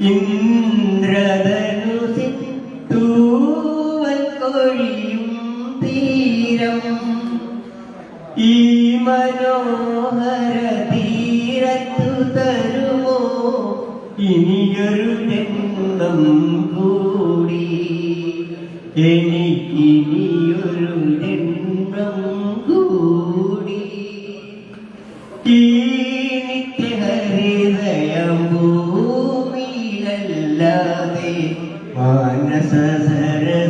ഇന്ദ്രധനുസിൻ തൂവൽ കൊഴിയും തീരം. ഈ മനോഹര തീരത്തു തരുമോ? ഇനിയൊരു ജന്മം കൂടി. എനിക്കിനിയൊരു ജന്മം കൂടി. ഈ മാനസ സരസുകളുണ്ടോ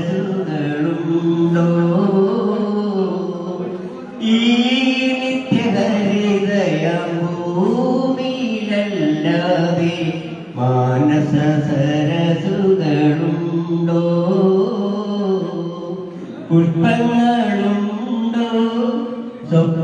ഈ നിത്യഹരിതയം ഭൂമിയിലല്ലാതെ മാനസ സരസുകളുണ്ടോ പുഷ്പങ്ങളുണ്ടോ? സ്വപ്നങ്ങളുണ്ടോ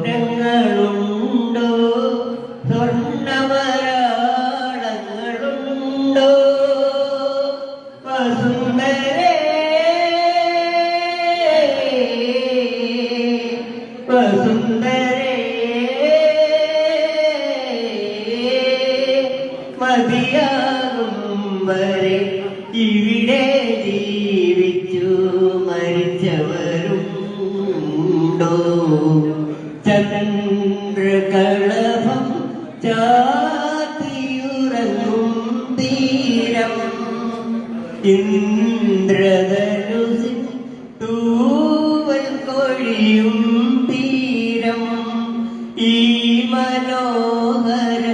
മതിയാകും വരെ ഇവിടെ ജീവിച്ചു മരിച്ചവരുണ്ടോ? ചന്ദ്രകളഭം ചാത്തിയുറങ്ങും തീരം. ഇന്ദ്രധനുസിൻ തൂവൽ കൊഴിയും തീരം. ഈ മനോഹര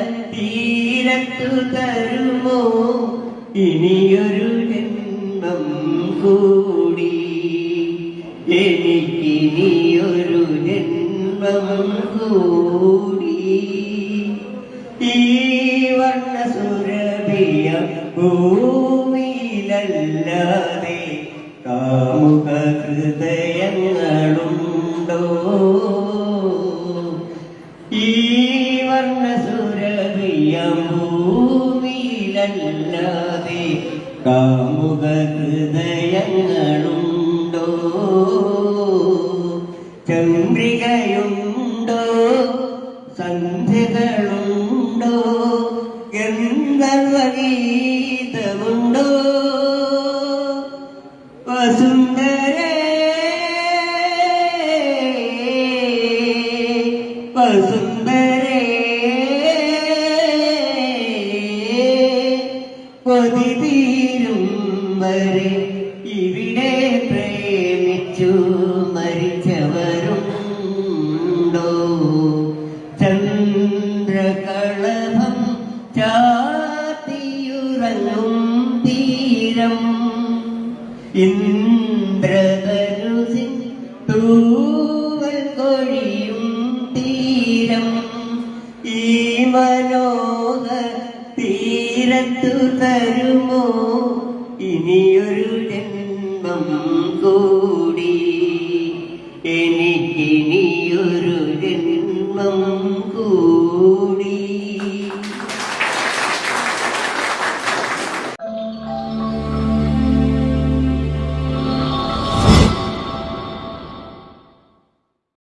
തീരത്തു തരുമോ? ഇനിയൊരു ജന്മം കൂടി. എനിക്കിനിയൊരു ജന്മം കൂടി. ഈ വർണസുരഭിയ ഭൂമിയിലല്ലാതെ കാമുക ഹൃദയങ്ങളുണ്ടോ ഭൂമിയിലല്ലാതെ കാമുക ഹൃദയങ്ങളുണ്ടോ ചന്ദ്രികയുണ്ടോ? സന്ധ്യകളുണ്ടോ? ഗന്ധർവഗീതമുണ്ടോ വസുന്ധരേ വസുന്ധരേ വരെ ഇവിടെ പ്രേമിച്ചു മരിച്ചവരുണ്ടോ ചന്ദ്രകളഭം ചാത്തിയുറങ്ങും തീരം. ഇന്ദ്രധനുസിൻ തൂവൽ കൊഴിയും തീരം. ഈ മനോഹ തീരത്തു തരുമോ? ഇനിയൊരു ജന്മം കൂ